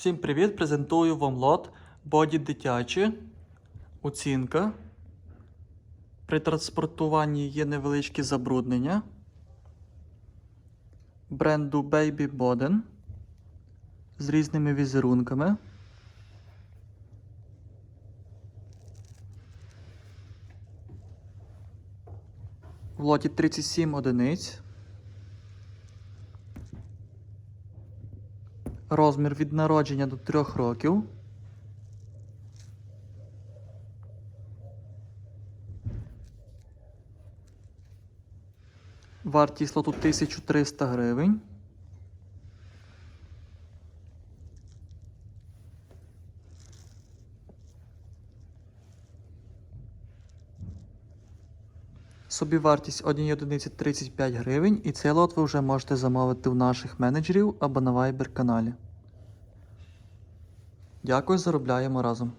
Всім привіт! Презентую вам лот боді дитячі. Оцінка. При транспортуванні є невеличкі забруднення. Бренду Baby Boden з різними візерунками. В лоті 37 одиниць. Розмір від народження до 3 років. Вартість лоту 1300 гривень. Собівартість однієї одиниці 35 гривень, і цей лот ви вже можете замовити у наших менеджерів або на Viber каналі. Дякую, заробляємо разом.